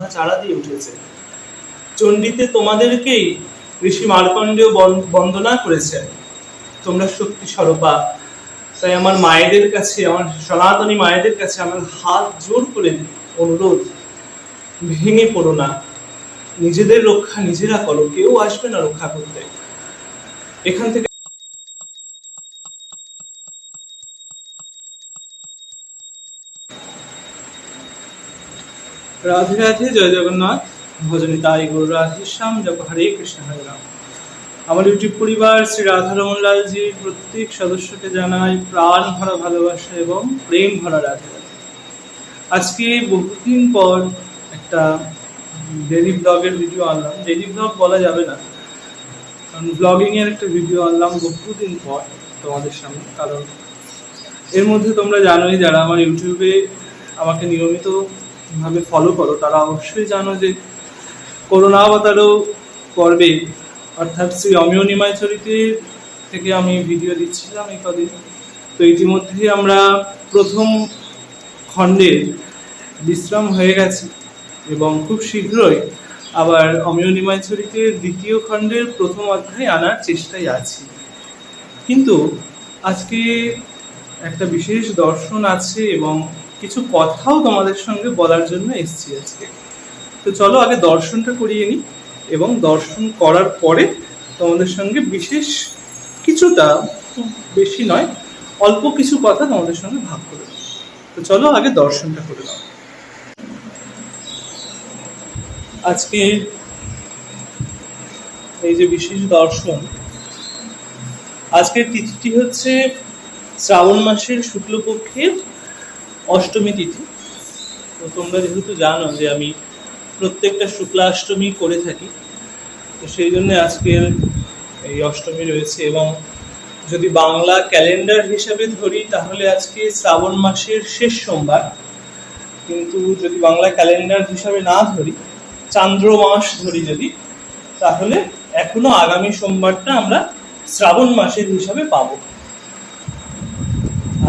চারা দিয়ে উঠেছে। চণ্ডীতে তোমাদেরকেই ঋষি মার্কণ্ডেয় বন্দনা করেছে তোমরা শক্তি স্বরূপা তাই আমার মায়েদের কাছে, আমার সনাতনী মায়েদের কাছে আমার হাত জোর করে অনুরোধ, ভেঙে পড়ো না। নিজেদের রক্ষা নিজেরা করো, কেউ আসবে না রক্ষা করতে। এখান থেকে রাধে রাধে, জয় জগন্নাথ। ভজনী তাই গৌর রাধে শ্যাম, জপ হরে কৃষ্ণ, হরে রাম। আমার ইউটিউব পরিবার শ্রী রাধারমন লালজির প্রত্যেক সদস্যকে জানাই প্রাণ ভরা ভালোবাসা এবং প্রেম ভরা রাধে আজকে বহুদিন পর একটা ডেলি ব্লগের ভিডিও আনলাম। ডেলি ব্লগ বলা যাবে না। কারণ ব্লগিং এর একটা ভিডিও আনলাম বহুদিন পর তোমাদের সামনে। কারণ এর মধ্যে তোমরা জানোই যারা আমার ইউটিউবে আমাকে নিয়মিত ভাবে ফলো করো, তারা অবশ্যই জানো যে করোনা অবতারও পর্বে অর্থাৎ শ্রী অমিয় নিমায় থেকে আমি ভিডিও দিচ্ছিলাম এই কদিন। তো ইতিমধ্যে আমরা প্রথম খণ্ডের বিশ্রাম হয়ে গেছে এবং খুব শীঘ্রই আবার অমিয় নিমায় দ্বিতীয় খণ্ডের প্রথম অধ্যায় আনার চেষ্টায় আছি। কিন্তু আজকে একটা বিশেষ দর্শন আছে এবং কিছু কথাও তোমাদের সঙ্গে বলার জন্য এসেছি আজকে। তো চলো আগে দর্শনটা করিয়ে নিই এবং দর্শন করার পরে তোমাদের সঙ্গে বিশেষ কিছুটা, খুব বেশি নয়, অল্প কিছু কথা তোমাদের সঙ্গে ভাগ করে তো চলো আগে দর্শনটা করে নাও। আজকে এই যে বিশেষ দর্শন, আজকের তিথিটি হচ্ছে শ্রাবণ মাসের শুক্লপক্ষের অষ্টমী তিথি। তো তোমরা যেহেতু জানো যে আমি প্রত্যেকটা শুক্লাষ্টমী করে থাকি, তো সেই জন্য আজকের এই অষ্টমী রয়েছে এবং যদি বাংলা ক্যালেন্ডার হিসাবে ধরি, তাহলে আজকে শ্রাবণ মাসের শেষ সোমবার। কিন্তু যদি বাংলা ক্যালেন্ডার হিসাবে না ধরি, চান্দ্র মাস ধরি যদি, তাহলে এখনও আগামী সোমবারটা আমরা শ্রাবণ মাসের হিসাবে পাবো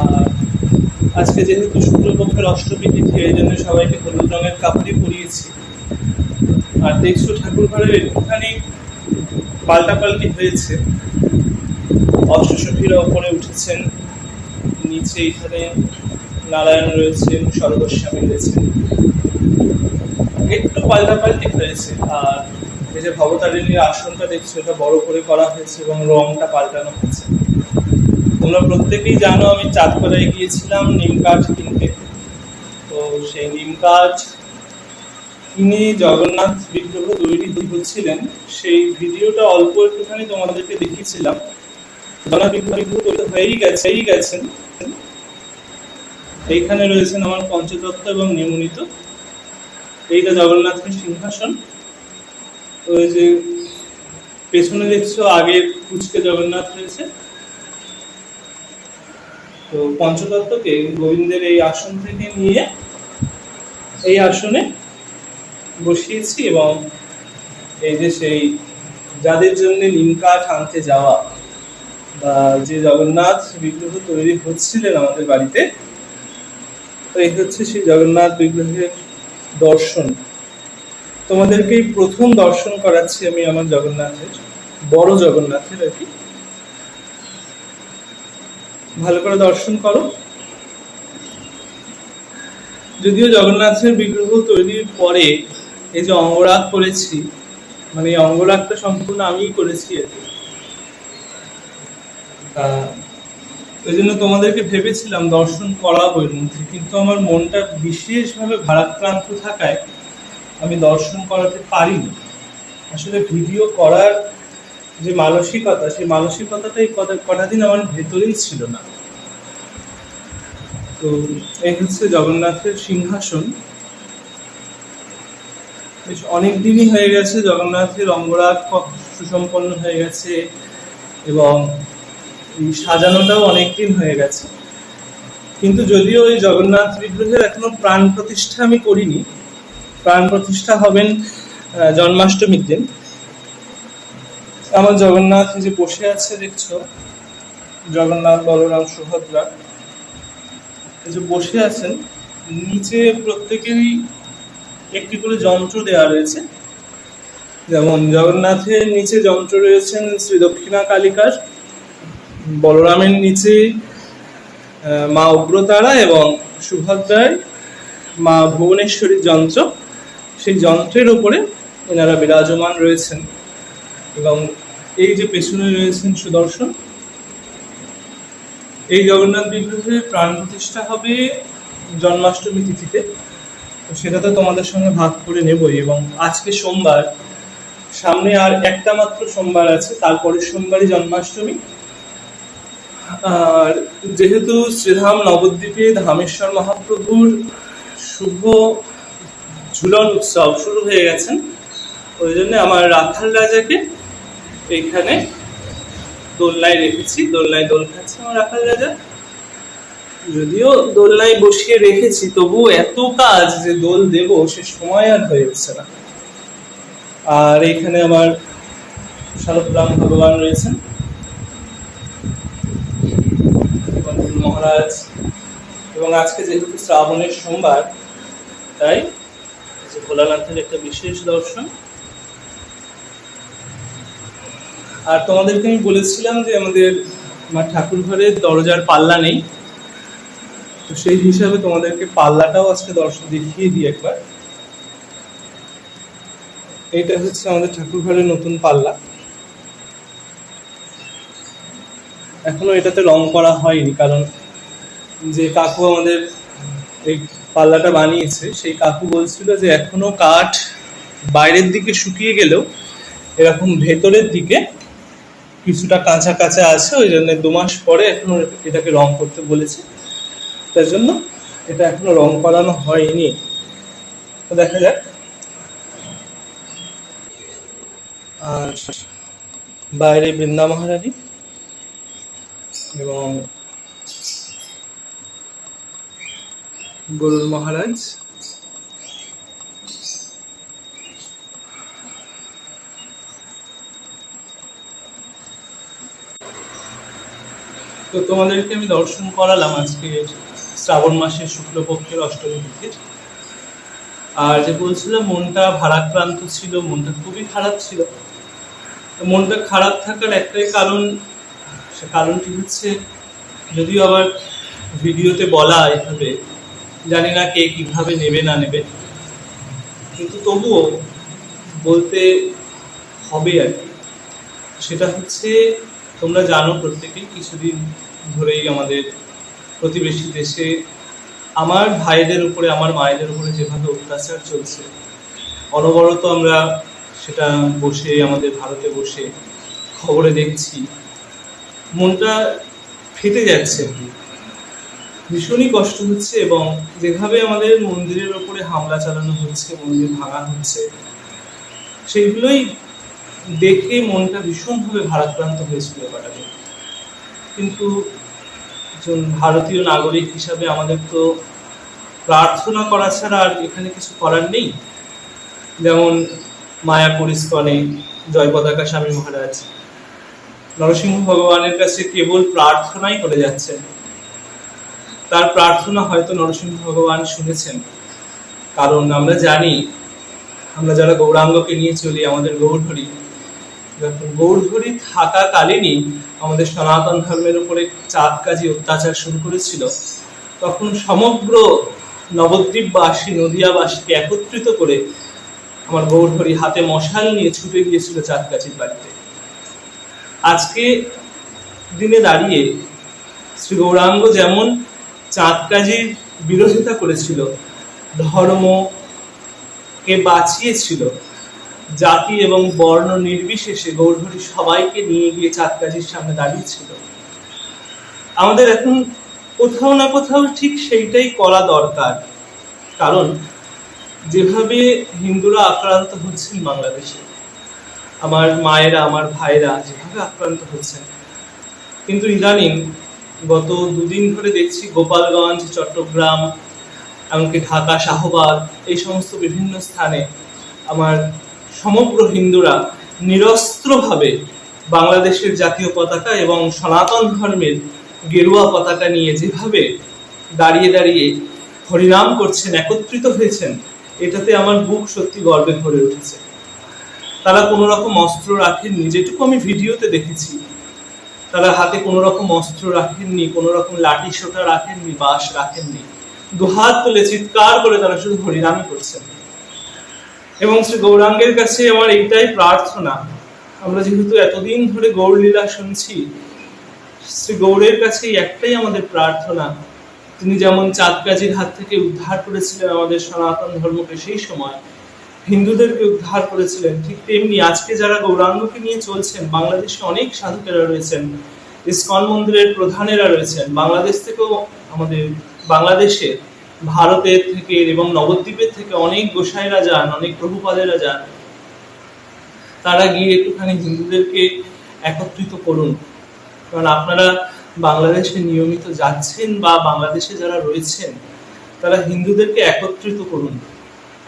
আর আজকে যেহেতু শুক্লপক্ষের অষ্টমী তিথি, এই জন্য সবাইকে হলুদ রঙের কাপড়ই পরিয়েছি। আর দেখছ ঠাকুর ঘরের একটুখানি পাল্টাপাল্টি হয়েছে। অষ্টসখীরা ওপরে উঠেছেন, নিচে এখানে নারায়ণ রয়েছেন সর্বস্বামী রয়েছেন। একটু পাল্টাপাল্টি হয়েছে, আর এই যে ভবতারিণীর আসনটা দেখছ, এটা বড় করে করা হয়েছে এবং রংটা পাল্টানো হয়েছে। তোমরা প্রত্যেকেই জানো, আমি চাঁদপাড়ায় গিয়েছিলাম, নিম কাঠ কিনতে। তো সেই নিম কাঠ কিনে জগন্নাথ বিগ্রহ তৈরি হচ্ছিলেন। সেই ভিডিওটা অল্প একটুখানি তোমাদেরকে দেখিয়েছিলাম। জগন্নাথ বিগ্রহ তৈরি হয়েই গেছে, হয়েই গেছেন। এইখানে রয়েছেন আমার পঞ্চতত্ত্ব এবং নিয়মিত এইটা জগন্নাথের সিংহাসন। ওই যে পেছনে দেখছ, আগে কুচকে জগন্নাথ রয়েছে। তো পঞ্চতত্ত্বকে গোবিন্দের এই আসন থেকে নিয়ে এই আসনে বসিয়েছি এবং এই যে সেই যাদের জন্য নিম কাঠ আনতে যাওয়া বা যে জগন্নাথ বিগ্রহ তৈরি হচ্ছিলেন আমাদের বাড়িতে, তো এই হচ্ছে সেই জগন্নাথ বিগ্রহের দর্শন। তোমাদেরকে প্রথম দর্শন করাচ্ছি আমি আমার জগন্নাথের, বড় জগন্নাথের আর কি। ভালো করে দর্শন করো। যদিও জগন্নাথের বিগ্রহ তৈরির পরে এই যে অঙ্গরাগ করেছি মানে এই অঙ্গরাগটা সম্পূর্ণ আমিই করেছি তা ওই জন্য তোমাদেরকে ভেবেছিলাম দর্শন করাবো এর মধ্যে, কিন্তু আমার মনটা বিশেষভাবে ভারাক্রান্ত থাকায় আমি দর্শন করাতে পারিনি। আসলে ভিডিও করার যে মানসিকতা, সেই মানসিকতাটা এই কটা দিন আমার ভেতরেই ছিল না। তো এই হচ্ছে জগন্নাথের সিংহাসন। অনেক দিনই হয়ে গেছে, জগন্নাথের অঙ্গরাগ সুসম্পন্ন হয়ে গেছে এবং সাজানোটাও অনেক দিন হয়ে গেছে। কিন্তু যদিও ওই জগন্নাথ বিগ্রহের এখনও প্রাণ প্রতিষ্ঠা আমি করিনি। প্রাণ প্রতিষ্ঠা হবেন জন্মাষ্টমীর দিন। আমার জগন্নাথ যে বসে আছে দেখছ, জগন্নাথ, বলরাম, সুভদ্রা, এই যে বসে আছেন, নিচে প্রত্যেকেরই একটি করে যন্ত্র দেওয়া রয়েছে। যেমন জগন্নাথের নিচে যন্ত্র রয়েছেন শ্রী দক্ষিণা কালিকার, বলরামের নিচে মা উগ্রতারা এবং সুভদ্রার মা ভুবনেশ্বরীর যন্ত্র। সেই যন্ত্রের উপরে এনারা বিরাজমান রয়েছেন এবং এই যে পেছনে রয়েছেন সুদর্শন, এই জগন্নাথ বিগ্রহের প্রাণ প্রতিষ্ঠা হবে জন্মাষ্টমী তিথিতে। তো সেটা তো তোমাদের সঙ্গে ভাগ করে নেবই এবং আজকে সোমবার, সামনে আর একটা মাত্র সোমবার আছে, তারপরের সোমবারই জন্মাষ্টমী। আর যেহেতু শ্রীধাম নবদ্বীপে ধামেশ্বর মহাপ্রভুর শুভ ঝুলন উৎসব শুরু হয়ে গেছেন ওই জন্য আমার রাখাল রাজাকে এইখানে দোলনায় রেখেছি, দোলনায় দোল খাচ্ছে আমার রাখাল রাজা যদিও দোলনায় বসিয়ে রেখেছি তবুও এত কাজ যে দোল দেব, সে সময় আর হয়ে উঠছে না। আর এইখানে আমার শারদাম ভগবান রয়েছেন। মহারাজ। এবং আজকে যেহেতু শ্রাবণের সোমবার, তাই ভোলানাথের একটা বিশেষ দর্শন আর তোমাদেরকে আমি বলেছিলাম যে আমাদের আমার ঠাকুর ঘরের দরজার পাল্লা নেই। তো সেই হিসাবে তোমাদেরকে পাল্লাটাও আজকে দর্শন দেখিয়ে দিই একবার। এইটা হচ্ছে আমাদের ঠাকুর ঘরের নতুন পাল্লা। এখনও এটাতে রং করা হয়নি, কারণ যে কাকু আমাদের এই পাল্লাটা বানিয়েছে, সেই কাকু বলছিল যে এখনও কাঠ বাইরের দিকে শুকিয়ে গেলেও এরকম ভেতরের দিকে কিছুটা কাঁচা কাঁচা আছে, ওই জন্য দু মাস পরে এখনও এটাকে রং করতে বলেছে। তার জন্য এটা এখনও রং করানো হয়নি। দেখা যাক। আর বাইরে বৃন্দা মহারানী এবং গরুর মহারাজ তো তোমাদেরকে আমি দর্শন করালাম আজকে শ্রাবণ মাসের শুক্লপক্ষের অষ্টমী তিথির। আর যে বলছিলাম, মনটা ভারাক্রান্ত ছিল, মনটা খুবই খারাপ ছিল। তো মনটা খারাপ থাকার একটাই কারণ, সে কারণটি হচ্ছে, যদিও আবার ভিডিওতে বলা এভাবে, জানি না কে কীভাবে নেবে না নেবে, কিন্তু তবুও বলতে হবে আর কি। সেটা হচ্ছে, তোমরা জানো প্রত্যেকেই, কিছুদিন ধরেই আমাদের প্রতিবেশী দেশে আমার ভাইদের উপরে, আমার মায়েদের উপরে যেভাবে অত্যাচার চলছে, অনবরত আমরা সেটা বসে, আমাদের ভারতে বসে খবরে দেখছি, মনটা ফেটে যাচ্ছে। ভীষণই কষ্ট হচ্ছে এবং যেভাবে আমাদের মন্দিরের ওপরে হামলা চালানো হচ্ছে, মন্দির ভাঙা হচ্ছে, সেইগুলোই দেখে মনটা ভীষণভাবে ভারাক্রান্ত হয়েছিল ব্যাপারটাকে কিন্তু একজন ভারতীয় নাগরিক হিসাবে আমাদের তো প্রার্থনা করা ছাড়া আর এখানে কিছু করার নেই। যেমন মায়া পরিস্কনে জয় পতাকা স্বামী মহারাজ। নরসিংহ ভগবানের কাছে কেবল প্রার্থনাই করে যাচ্ছেন। তার প্রার্থনা হয়তো নরসিংহ ভগবান শুনেছেন। কারণ আমরা জানি, আমরা যারা গৌরাঙ্গকে নিয়ে চলি, আমাদের গৌরহরি যখন গৌরহরি থাকাকালীনই আমাদের সনাতন ধর্মের উপরে চাঁদ কাজী অত্যাচার শুরু করেছিল, তখন সমগ্র নবদ্বীপবাসী, নদিয়াবাসীকে একত্রিত করে আমার গৌরহরি হাতে মশাল নিয়ে ছুটে গিয়েছিল চাঁদ কাজীর বাড়িতে। আজকে দিনে দাঁড়িয়ে শ্রী গৌরাঙ্গ যেমন চাঁদ কাজীর বিরোধিতা করেছিল ধর্ম কে বাঁচিয়েছিল জাতি এবং বর্ণ নির্বিশেষে গৌরহরি সবাইকে নিয়ে গিয়ে চাঁদ কাজীর সামনে দাঁড়িয়েছিল। আমাদের এখন কোথাও না কোথাও ঠিক সেইটাই করা দরকার। কারণ যেভাবে হিন্দুরা আক্রান্ত হচ্ছেন বাংলাদেশে, আমার মায়েরা, আমার ভাইরা যেভাবে আক্রান্ত হচ্ছেন, কিন্তু ইদানিং গত দুদিন ধরে দেখছি গোপালগঞ্জ, চট্টগ্রাম, এমনকি ঢাকা, শাহবাগ, এই সমস্ত বিভিন্ন স্থানে আমার সমগ্র হিন্দুরা নিরস্ত্রভাবে বাংলাদেশের জাতীয় পতাকা এবং সনাতন ধর্মের গেরুয়া পতাকা নিয়ে যেভাবে দাঁড়িয়ে দাঁড়িয়ে হরিনাম করছেন, একত্রিত হয়েছেন, এটাতে আমার বুক সত্যি গর্বে ভরে উঠেছে। তারা কোনো রকম অস্ত্র রাখেননি, যেটুকু আমি ভিডিওতে দেখেছি। তারা হাতে কোনো রকম অস্ত্র রাখেননি কোনো রকম লাঠি সোটা রাখেননি, বাঁশ রাখেননি। দুহাত তুলে চিৎকার করে তারা শুধু হরিনামই করছেন। এবং শ্রী গৌরাঙ্গের কাছে আমার এইটাই প্রার্থনা। আমরা যেহেতু এতদিন ধরে গৌরলীলা শুনছি, শ্রী গৌরের কাছে একটাই আমাদের প্রার্থনা। তিনি যেমন চাঁদকাজির হাত থেকে উদ্ধার করেছিলেন আমাদের সনাতন ধর্মকে সেই সময়, হিন্দুদেরকে উদ্ধার করেছিলেন, ঠিক তেমনি আজকে যারা গৌরাঙ্গকে নিয়ে চলছেন, বাংলাদেশে অনেক সাধকেরা রয়েছেন, ইস্কন মন্দিরের প্রধানেরা রয়েছেন, বাংলাদেশ থেকেও আমাদের, বাংলাদেশে ভারতের থেকে এবং নবদ্বীপের থেকে অনেক গোসাইরা যান অনেক প্রভুপাদেরা যান তারা গিয়ে একটুখানি হিন্দুদেরকে একত্রিত করুন। কারণ আপনারা বাংলাদেশে নিয়মিত যাচ্ছেন বা বাংলাদেশে যারা রয়েছেন, তারা হিন্দুদেরকে একত্রিত করুন।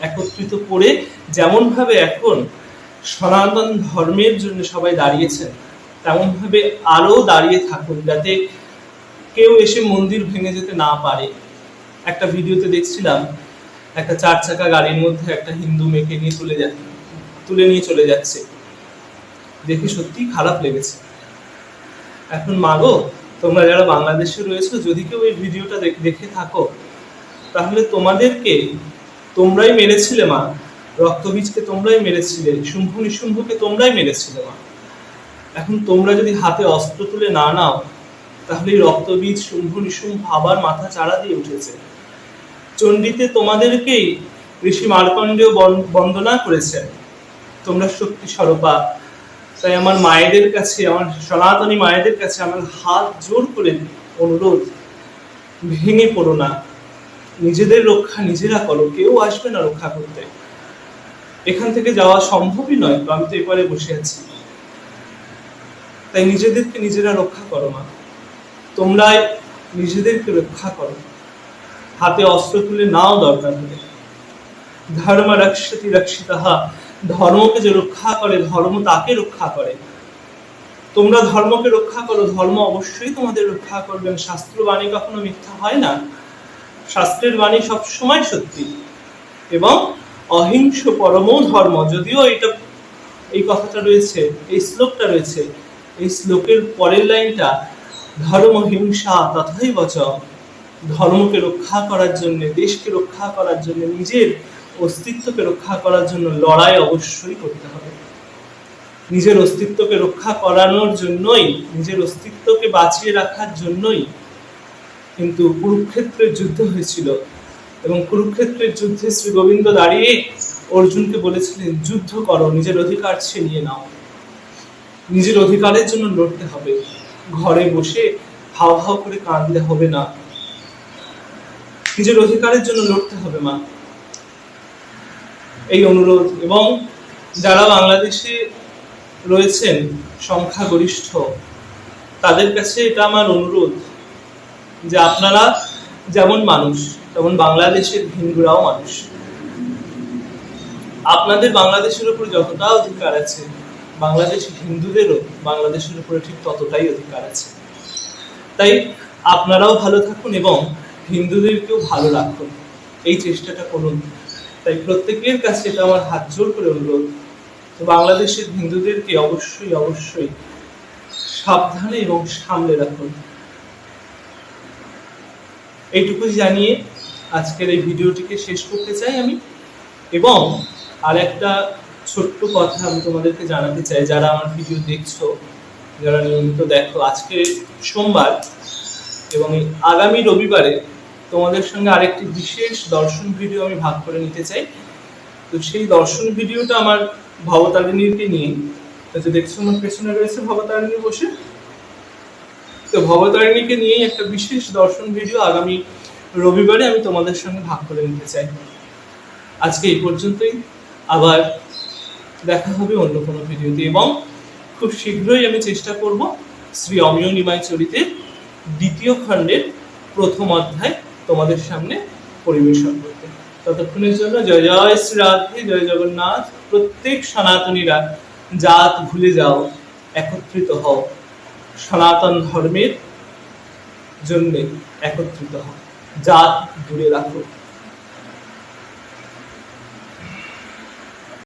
একত্রিত করে যেমন ভাবে এখন সনাতন ধর্মের জন্য সবাই দাঁড়িয়েছেন তেমন ভাবে আরও দাঁড়িয়ে থাকুন যাতে কেউ এসে মন্দির ভেঙে যেতে না পারে। একটা ভিডিওতে দেখছিলাম, একটা চার চাকা গাড়ির মধ্যে একটা হিন্দু মেয়েকে নিয়ে তুলে যা, তুলে নিয়ে চলে যাচ্ছে। দেখে সত্যি খারাপ লেগেছে। এখন মাগো, তোমরা যারা বাংলাদেশে রয়েছো, যদি কেউ এই ভিডিওটা দেখে থাকো, তাহলে তোমাদেরকে তোমরাই মেরেছিলে মা। রক্তবীজকে তোমরাই মেরেছিলে, শুম্ভ নিশুম্ভকে তোমরাই মেরেছিলে মা। এখন তোমরা যদি হাতে অস্ত্র তুলে না নাও, তাহলে এই রক্তবীজ, শুম্ভ নিশুম্ভ আবার মাথা চাড়া দিয়ে উঠেছে। চণ্ডীতে তোমাদেরকেই ঋষি মার্কণ্ডেয় বন- বন্দনা করেছেন। তোমরা শক্তি স্বরূপা, তাই আমার মায়েদের কাছে, আমার সনাতনী মায়েদের কাছে আমার হাত জোর করে অনুরোধ, ভেঙে পড়ো না। নিজেদের রক্ষা নিজেরা করো, কেউ আসবে না রক্ষা করতে। এখান থেকে যাওয়া সম্ভবই নয়, তো আমি তো এপারে বসে আছি। তাই নিজেদেরকে নিজেরা রক্ষা করো মা। তোমরাই নিজেদেরকে রক্ষা করো। হাতে অস্ত্র তুলে নাও দরকার হলে। ধর্ম রক্ষতি রক্ষিতাহা, ধর্মকে যে রক্ষা করে, ধর্ম তাকে রক্ষা করে। তোমরা ধর্মকে রক্ষা করো, ধর্ম অবশ্যই তোমাদের রক্ষা করবেন শাস্ত্র বাণী কখনো মিথ্যা হয় না। শাস্ত্রের বাণী সবসময় সত্যি। এবং অহিংস পরম ধর্ম। যদিও এটা এই কথাটা রয়েছে, এই শ্লোকটা রয়েছে, এই শ্লোকের পরের লাইনটা, ধর্ম হিংসা তথাই বচ ধর্মকে রক্ষা করার জন্য, দেশকে রক্ষা করার জন্য, নিজের অস্তিত্বকে রক্ষা করার জন্য লড়াই অবশ্যই করতে হবে। নিজের অস্তিত্বকে রক্ষা করানোর জন্যই, নিজের অস্তিত্বকে বাঁচিয়ে রাখার জন্যই কিন্তু কুরুক্ষেত্রের যুদ্ধ হয়েছিল। এবং কুরুক্ষেত্রের যুদ্ধে শ্রী গোবিন্দ দাঁড়িয়ে অর্জুনকে বলেছিলেন, যুদ্ধ করো, নিজের অধিকার ছিনিয়ে নাও। নিজের অধিকারের জন্য লড়তে হবে। ঘরে বসে হাও হাও করে কাঁদলে হবে না। নিজের অধিকারের জন্য লড়তে হবে মা। এই অনুরোধ এবং যারা বাংলাদেশে রয়েছেন সংখ্যাগরিষ্ঠ, তাদের কাছে এটা আমার অনুরোধ যে আপনারা যেমন মানুষ, তেমন বাংলাদেশের হিন্দুরাও মানুষ। আপনাদের বাংলাদেশের উপর যতটা অধিকার আছে, বাংলাদেশ হিন্দুদেরও বাংলাদেশের উপরে ঠিক ততটাই অধিকার আছে। তাই আপনারাও ভালো থাকুন এবং হিন্দুদেরকেও ভালো রাখুন এই চেষ্টাটা করুন। তাই প্রত্যেকের কাছে এটা আমার হাত জোর করে অনুরোধ। তো বাংলাদেশের হিন্দুদেরকে অবশ্যই অবশ্যই সাবধানে এবং সামলে রাখুন। এইটুকুই জানিয়ে আজকের এই ভিডিওটিকে শেষ করতে চাই আমি। এবং আর একটা ছোট্ট কথা আমি তোমাদেরকে জানাতে চাই। যারা আমার ভিডিও দেখছ, যারা নিয়মিত দেখো, আজকে সোমবার এবং আগামী রবিবারে তোমাদের সঙ্গে আরেকটি বিশেষ দর্শন ভিডিও আমি ভাগ করে নিতে চাই। তো সেই দর্শন ভিডিওটা আমার ভবতারিণীকে নিয়ে। যে দেখছ আমার পেছনে রয়েছে ভবতারিণী বসে। তো ভবতারিণীকে নিয়েই একটা বিশেষ দর্শন ভিডিও আগামী রবিবারে আমি তোমাদের সঙ্গে ভাগ করে নিতে চাই। আজকে এই পর্যন্তই। আবার দেখা হবে অন্য কোনো ভিডিওতে এবং খুব শীঘ্রই আমি চেষ্টা করব শ্রী অমিয় নিমাই চরিতে দ্বিতীয় খণ্ডের প্রথম অধ্যায় তোমাদের সামনে পরিবেশন করতে। ততক্ষণের জন্য জয় জয় শ্রী রাধে, জয় জগন্নাথ, প্রত্যেক সনাতনীরা, জাত ভুলে যাও, একত্রিত হও। সনাতন ধর্মের জন্যে একত্রিত হও। জাত দূরে রাখো।